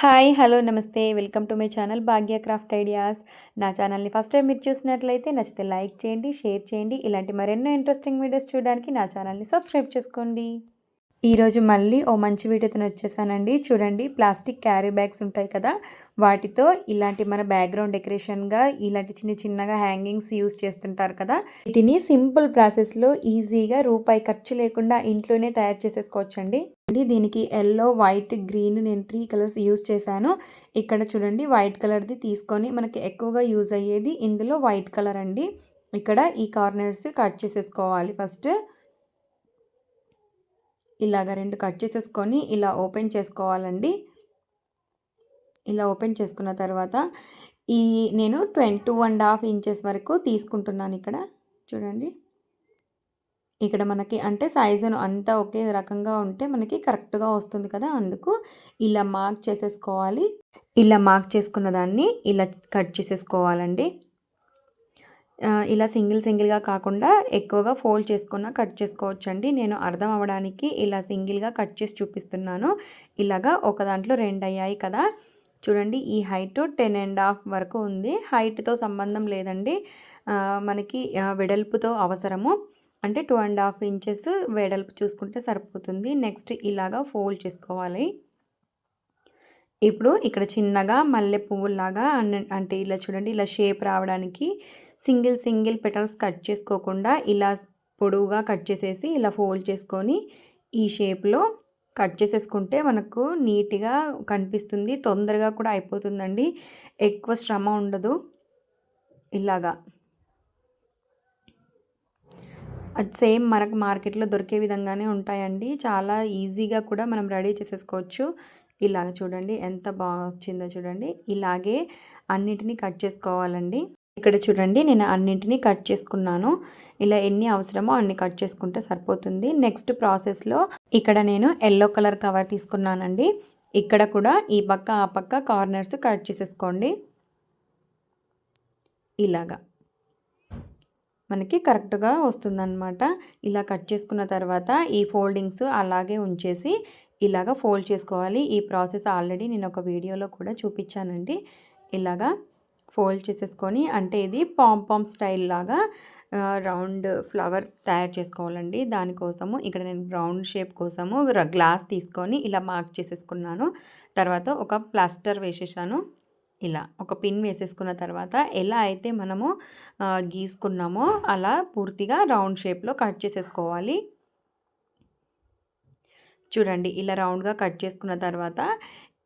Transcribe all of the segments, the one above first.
Hi hello నమస్తే. Welcome to my channel Bhagya craft ideas. నా ఛానల్ని ఫస్ట్ టైం మీరు చూసినట్లయితే నచ్చితే లైక్ చేయండి షేర్ చేయండి. ఇలాంటి మరెన్నో ఇంట్రెస్టింగ్ వీడియోస్ చూడడానికి నా ఛానల్ని సబ్స్క్రైబ్ చేసుకోండి. ఈరోజు మళ్ళీ ఓ మంచి వీడియోతో వచ్చేసానండి చూడండి ప్లాస్టిక్ క్యారీ బ్యాగ్స్ ఉంటాయి కదా వాటితో ఇలాంటి మన బ్యాక్గ్రౌండ్ డెకరేషన్గా ఇలాంటి చిన్న చిన్నగా హ్యాంగింగ్స్ యూస్ చేస్తుంటారు కదా వీటిని సింపుల్ ప్రాసెస్లో ఈజీగా రూపాయి ఖర్చు లేకుండా ఇంట్లోనే తయారు చేసేసుకోవచ్చండి. దీనికి ఎల్లో వైట్ గ్రీన్ నేను త్రీ కలర్స్ యూస్ చేశాను. ఇక్కడ చూడండి వైట్ కలర్ది తీసుకొని మనకి ఎక్కువగా యూజ్ అయ్యేది ఇందులో వైట్ కలర్ అండి. ఇక్కడ ఈ కార్నర్స్ కట్ చేసేసుకోవాలి ఫస్ట్. ఇలాగ రెండు కట్ చేసేసుకొని ఇలా ఓపెన్ చేసుకోవాలండి. ఇలా ఓపెన్ చేసుకున్న తర్వాత ఈ నేను twenty two and half inches వరకు తీసుకుంటున్నాను ఇక్కడ. చూడండి. ఇక్కడ మనకి అంటే సైజును అంతా ఒకే రకంగా ఉంటే మనకి కరెక్ట్గా వస్తుంది కదా. అందుకు ఇలా మార్క్ చేసేసుకోవాలి. ఇలా మార్క్ చేసుకున్న దాన్ని ఇలా కట్ చేసేసుకోవాలండి. ఇలా సింగిల్ సింగిల్గా కాకుండా ఎక్కువగా ఫోల్డ్ చేసుకున్న కట్ చేసుకోవచ్చండి. నేను అర్థం అవ్వడానికి ఇలా సింగిల్గా కట్ చేసి చూపిస్తున్నాను. ఇలాగా ఒక దాంట్లో రెండు అయ్యాయి కదా. చూడండి ఈ హైట్ టెన్ అండ్ హాఫ్ వరకు ఉంది. హైట్తో సంబంధం లేదండి. మనకి వెడల్పుతో అవసరము. అంటే టూ అండ్ హాఫ్ ఇంచెస్ వెడల్పు చూసుకుంటే సరిపోతుంది. నెక్స్ట్ ఇలాగా ఫోల్డ్ చేసుకోవాలి. ఇప్పుడు ఇక్కడ చిన్నగా మల్లె పువ్వులాగా అంటే ఇలా చూడండి ఇలా షేప్ రావడానికి సింగిల్ సింగిల్ పెటల్స్ కట్ చేసుకోకుండా ఇలా పొడవుగా కట్ చేసేసి ఇలా ఫోల్డ్ చేసుకొని ఈ షేప్లో కట్ చేసేసుకుంటే మనకు నీట్గా కనిపిస్తుంది. తొందరగా కూడా అయిపోతుందండి. ఎక్కువ శ్రమ ఉండదు. ఇలాగా. అది సేమ్ మనకు మార్కెట్లో దొరికే విధంగానే ఉంటాయండి. చాలా ఈజీగా కూడా మనం రెడీ చేసేసుకోవచ్చు. ఇలాగ చూడండి ఎంత బాగా వచ్చిందో చూడండి. ఇలాగే అన్నిటినీ కట్ చేసుకోవాలండి. ఇక్కడ చూడండి నేను అన్నింటినీ కట్ చేసుకున్నాను. ఇలా ఎన్ని అవసరమో అన్ని కట్ చేసుకుంటే సరిపోతుంది. నెక్స్ట్ ప్రాసెస్లో ఇక్కడ నేను ఎల్లో కలర్ కవర్ తీసుకున్నానండి. ఇక్కడ కూడా ఈ పక్క ఆ పక్క కార్నర్స్ కట్ చేసేసుకోండి. ఇలాగా. మనకి కరెక్ట్గా వస్తుందన్నమాట. ఇలా కట్ చేసుకున్న తర్వాత ఈ ఫోల్డింగ్స్ అలాగే ఉంచేసి ఇలాగ ఫోల్డ్ చేసుకోవాలి. ఈ ప్రాసెస్ ఆల్రెడీ నేను ఒక వీడియోలో కూడా చూపించానండి. ఇలాగా ఫోల్డ్ చేసేసుకొని అంటే ఇది పాంపామ్ స్టైల్ లాగా రౌండ్ ఫ్లవర్ తయారు చేసుకోవాలండి. దానికోసము ఇక్కడ నేను రౌండ్ షేప్ కోసము గ్లాస్ తీసుకొని ఇలా మార్క్ చేసేసుకున్నాను. తర్వాత ఒక ప్లాస్టర్ వేసేసాను. ఇలా ఒక పిన్ వేసేసుకున్న తర్వాత ఎలా అయితే మనము గీసుకున్నామో అలా పూర్తిగా రౌండ్ షేప్లో కట్ చేసేసుకోవాలి. చూడండి ఇలా రౌండ్గా కట్ చేసుకున్న తర్వాత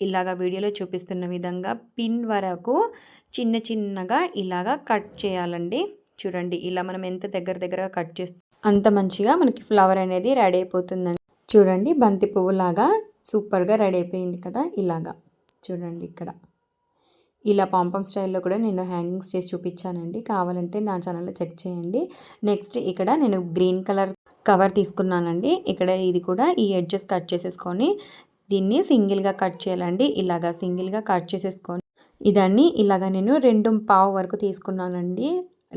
ఇలాగ వీడియోలో చూపిస్తున్న విధంగా పిన్ వరకు చిన్న చిన్నగా ఇలాగా కట్ చేయాలండి. చూడండి ఇలా మనం ఎంత దగ్గర దగ్గరగా కట్ చేస్తే అంత మంచిగా మనకి ఫ్లవర్ అనేది రెడీ అయిపోతుందండి. చూడండి బంతి పువ్వులాగా సూపర్గా రెడీ అయిపోయింది కదా ఇలాగా. చూడండి ఇక్కడ. ఇలా పాంపం స్టైల్లో కూడా నేను హ్యాంగింగ్స్ చేసి చూపించానండి. కావాలంటే నా ఛానల్లో చెక్ చేయండి. నెక్స్ట్ ఇక్కడ నేను గ్రీన్ కలర్ కవర్ తీసుకున్నానండి. ఇక్కడ ఇది కూడా ఈ ఎడ్జెస్ కట్ చేసేసుకొని దీన్ని సింగిల్గా కట్ చేయాలండి. ఇలాగా సింగిల్గా కట్ చేసేసుకొని ఇదాన్ని ఇలాగ నేను రెండు పావు వరకు తీసుకున్నానండి.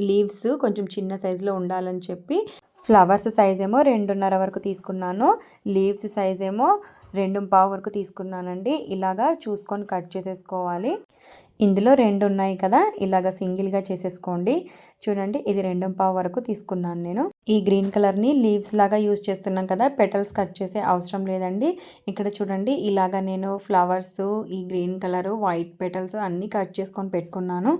లీవ్స్ కొంచెం చిన్న సైజులో ఉండాలని చెప్పి ఫ్లవర్స్ సైజ్ ఏమో రెండున్నర వరకు తీసుకున్నాను. లీవ్స్ సైజ్ ఏమో రెండు పావు వరకు తీసుకున్నానండి. ఇలాగా చూసుకొని కట్ చేసేసుకోవాలి. ఇందులో రెండు ఉన్నాయి కదా ఇలాగ సింగిల్గా చేసేసుకోండి. చూడండి ఇది రెండు పావు వరకు తీసుకున్నాను నేను. ఈ గ్రీన్ కలర్ని లీవ్స్ లాగా యూజ్ చేస్తున్నాం కదా పెటల్స్ కట్ చేసే అవసరం లేదండి. ఇక్కడ చూడండి ఇలాగ నేను ఫ్లవర్స్ ఈ గ్రీన్ కలరు వైట్ పెటల్స్ అన్నీ కట్ చేసుకొని పెట్టుకున్నాను.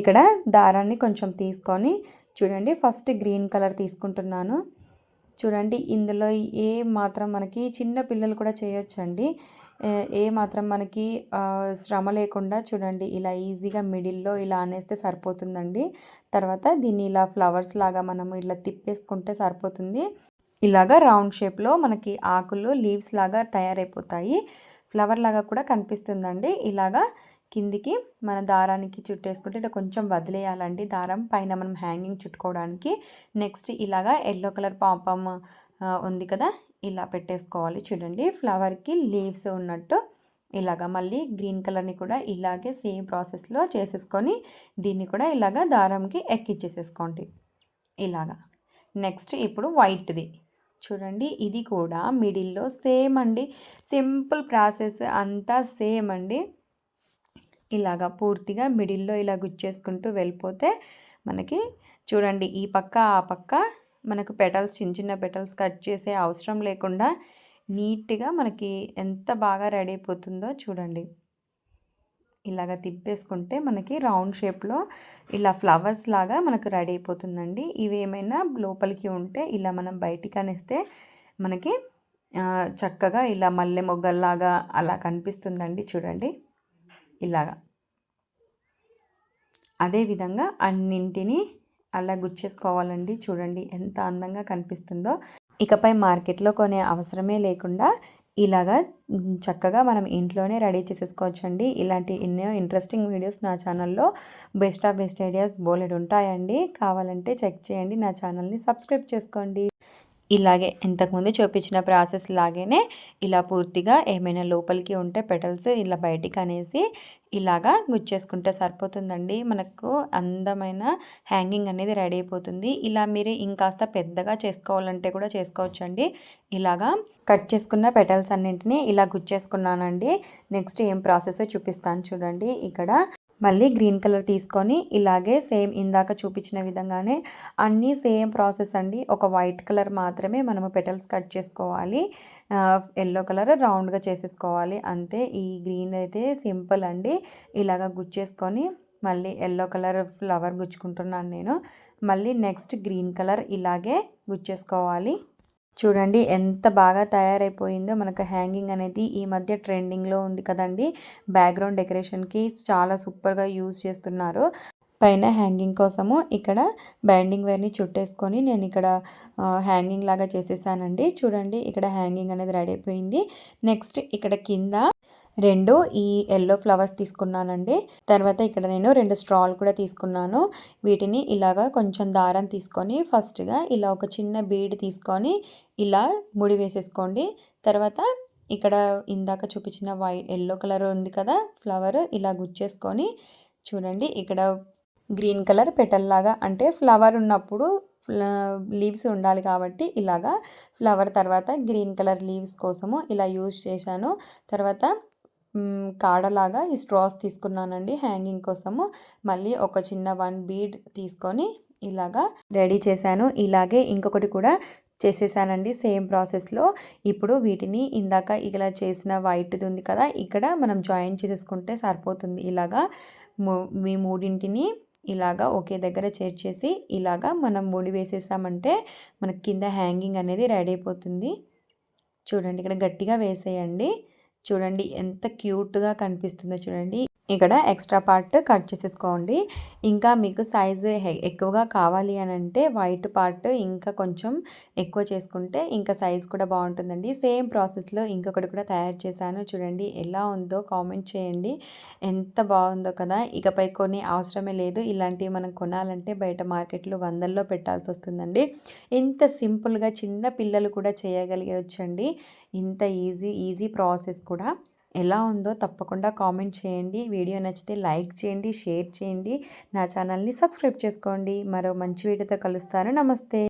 ఇక్కడ దారాన్ని కొంచెం తీసుకొని చూడండి ఫస్ట్ గ్రీన్ కలర్ తీసుకుంటున్నాను. చూడండి ఇందులో ఏ మాత్రం మనకి చిన్న పిల్లలు కూడా చేయొచ్చండి. ఏ మాత్రం మనకి శ్రమ లేకుండా చూడండి ఇలా ఈజీగా మిడిల్లో ఇలా అనేస్తే సరిపోతుందండి. తర్వాత దీన్ని ఇలా ఫ్లవర్స్ లాగా మనము ఇలా తిప్పేసుకుంటే సరిపోతుంది. ఇలాగా రౌండ్ షేప్లో మనకి ఆకులు లీవ్స్ లాగా తయారైపోతాయి. ఫ్లవర్ లాగా కూడా కనిపిస్తుందండి. ఇలాగా కిందికి మన దారానికి చుట్టేసుకుంటే ఇట్లా కొంచెం వదిలేయాలండి. దారం పైన మనం హ్యాంగింగ్ చుట్టుకోవడానికి. నెక్స్ట్ ఇలాగా ఎల్లో కలర్ పాపం ఉంది కదా ఇలా పెట్టేసుకోవాలి. చూడండి ఫ్లవర్కి లీవ్స్ ఉన్నట్టు ఇలాగా మళ్ళీ గ్రీన్ కలర్ని కూడా ఇలాగే సేమ్ ప్రాసెస్లో చేసేసుకొని దీన్ని కూడా ఇలాగా దారంకి ఎక్కిచ్చేసేసుకోండి. ఇలాగా. నెక్స్ట్ ఇప్పుడు వైట్ది చూడండి ఇది కూడా మిడిల్లో సేమ్ అండి. సింపుల్ ప్రాసెస్ అంతా సేమ్ అండి. ఇలాగా పూర్తిగా మిడిల్లో ఇలా గుచ్చేసుకుంటూ వెళ్ళిపోతే మనకి చూడండి ఈ పక్క ఆ పక్క మనకు పెటల్స్ చిన్న చిన్న పెటల్స్ కట్ చేసే అవసరం లేకుండా నీట్గా మనకి ఎంత బాగా రెడీ అయిపోతుందో చూడండి. ఇలాగ తిప్పేసుకుంటే మనకి రౌండ్ షేప్లో ఇలా ఫ్లవర్స్ లాగా మనకు రెడీ అయిపోతుందండి. ఇవి ఏమైనా లోపలికి ఉంటే ఇలా మనం బయటికి అనేస్తే మనకి చక్కగా ఇలా మల్లె మొగ్గల్లాగా అలా కనిపిస్తుందండి చూడండి. ఇలాగా. అదేవిధంగా అన్నింటినీ అలా గుచ్చేసుకోవాలండి. చూడండి ఎంత అందంగా కనిపిస్తుందో. ఇకపై మార్కెట్లో కొనే అవసరమే లేకుండా ఇలాగా చక్కగా మనం ఇంట్లోనే రెడీ చేసేసుకోవచ్చండి. ఇలాంటి ఎన్నో ఇంట్రెస్టింగ్ వీడియోస్ నా ఛానల్లో బెస్ట్ ఆఫ్ బెస్ట్ ఐడియాస్ బోలెడ్ ఉంటాయండి. కావాలంటే చెక్ చేయండి. నా ఛానల్ని సబ్స్క్రైబ్ చేసుకోండి. ఇలాగే ఇంతకుముందు చూపించిన ప్రాసెస్ లాగానే ఇలా పూర్తిగా ఏమైనా లోపలికి ఉంటే పెటల్స్ ఇలా బయటికి అనేసి ఇలాగా గుచ్చేసుకుంటే సరిపోతుందండి. మనకు అందమైన హ్యాంగింగ్ అనేది రెడీ అయిపోతుంది. ఇలా మీరు ఇంకాస్త పెద్దగా చేసుకోవాలంటే కూడా చేసుకోవచ్చండి. ఇలాగా కట్ చేసుకున్న పెటల్స్ అన్నింటినీ ఇలా గుచ్చేసుకున్నానండి. నెక్స్ట్ ఏం ప్రాసెస్ చూపిస్తాను చూడండి. ఇక్కడ మళ్ళీ గ్రీన్ కలర్ తీసుకొని ఇలాగే సేమ్ ఇందాక చూపించిన విధంగానే అన్నీ సేమ్ ప్రాసెస్ అండి. ఒక వైట్ కలర్ మాత్రమే మనము పెటల్స్ కట్ చేసుకోవాలి. ఎల్లో కలర్ రౌండ్గా చేసేసుకోవాలి. అంతే. ఈ గ్రీన్ అయితే సింపుల్ అండి. ఇలాగ గుచ్చేసుకొని మళ్ళీ ఎల్లో కలర్ ఫ్లవర్ గుచ్చుకుంటున్నాను నేను. మళ్ళీ నెక్స్ట్ గ్రీన్ కలర్ ఇలాగే గుచ్చేసుకోవాలి. చూడండి ఎంత బాగా తయారైపోయిందో. మనకు హ్యాంగింగ్ అనేది ఈ మధ్య ట్రెండింగ్లో ఉంది కదండి. బ్యాక్గ్రౌండ్ డెకరేషన్కి చాలా సూపర్గా యూజ్ చేస్తున్నారు. పైన హ్యాంగింగ్ కోసము ఇక్కడ బైండింగ్ వేర్ని చుట్టేసుకొని నేను ఇక్కడ హ్యాంగింగ్ లాగా చేసేసానండి. చూడండి ఇక్కడ హ్యాంగింగ్ అనేది రెడీ అయిపోయింది. నెక్స్ట్ ఇక్కడ కింద రెండు ఈ ఎల్లో ఫ్లవర్స్ తీసుకున్నానండి. తర్వాత ఇక్కడ నేను రెండు స్ట్రాల్ కూడా తీసుకున్నాను. వీటిని ఇలాగా కొంచెం దారం తీసుకొని ఫస్ట్గా ఇలా ఒక చిన్న బీడ్ తీసుకొని ఇలా ముడి వేసేసుకోండి. తర్వాత ఇక్కడ ఇందాక చూపించిన వైట్ ఎల్లో కలర్ ఉంది కదా ఫ్లవర్ ఇలా గుచ్చేసుకొని చూడండి ఇక్కడ గ్రీన్ కలర్ పెటల్లాగా అంటే ఫ్లవర్ ఉన్నప్పుడు లీవ్స్ ఉండాలి కాబట్టి ఇలాగా ఫ్లవర్ తర్వాత గ్రీన్ కలర్ లీవ్స్ కోసము ఇలా యూజ్ చేశాను. తర్వాత కాడలాగా ఈ స్ట్రాస్ తీసుకున్నానండి హ్యాంగింగ్ కోసము. మళ్ళీ ఒక చిన్న వన్ బీడ్ తీసుకొని ఇలాగా రెడీ చేశాను. ఇలాగే ఇంకొకటి కూడా చేసేసానండి సేమ్ ప్రాసెస్లో. ఇప్పుడు వీటిని ఇందాక ఇలా చేసిన వైట్ది ఉంది కదా ఇక్కడ మనం జాయిన్ చేసేసుకుంటే సరిపోతుంది. ఇలాగా మీ మూడింటిని ఇలాగా ఒకే దగ్గర చేర్చేసి ఇలాగా మనం ముడి వేసేసామంటే మనకి కింద హ్యాంగింగ్ అనేది రెడీ అయిపోతుంది. చూడండి ఇక్కడ గట్టిగా వేసేయండి. చూడండి ఎంత క్యూట్గా కనిపిస్తుందో చూడండి. ఇక్కడ ఎక్స్ట్రా పార్ట్ కట్ చేసేసుకోండి. ఇంకా మీకు సైజు ఎక్కువగా కావాలి అని అంటే వైట్ పార్ట్ ఇంకా కొంచెం ఎక్కువ చేసుకుంటే ఇంకా సైజ్ కూడా బాగుంటుందండి. సేమ్ ప్రాసెస్లో ఇంకొకటి కూడా తయారు చేశాను. చూడండి ఎలా ఉందో కామెంట్ చేయండి. ఎంత బాగుందో కదా. ఇకపై కొన్ని అవసరమే లేదు. ఇలాంటివి మనం కొనాలంటే బయట మార్కెట్లో వందల్లో పెట్టాల్సి వస్తుందండి. ఇంత సింపుల్గా చిన్న పిల్లలు కూడా చేయగలిగవచ్చండి ఇంత ఈజీ ఈజీ ప్రాసెస్ కూడా. ఎలా ఉందో తప్పకుండా కామెంట్ చేయండి. వీడియో నచ్చితే లైక్ చేయండి షేర్ చేయండి. నా ఛానల్ని సబ్స్క్రైబ్ చేసుకోండి. మరో మంచి వీడియోతో కలుస్తాను. నమస్తే.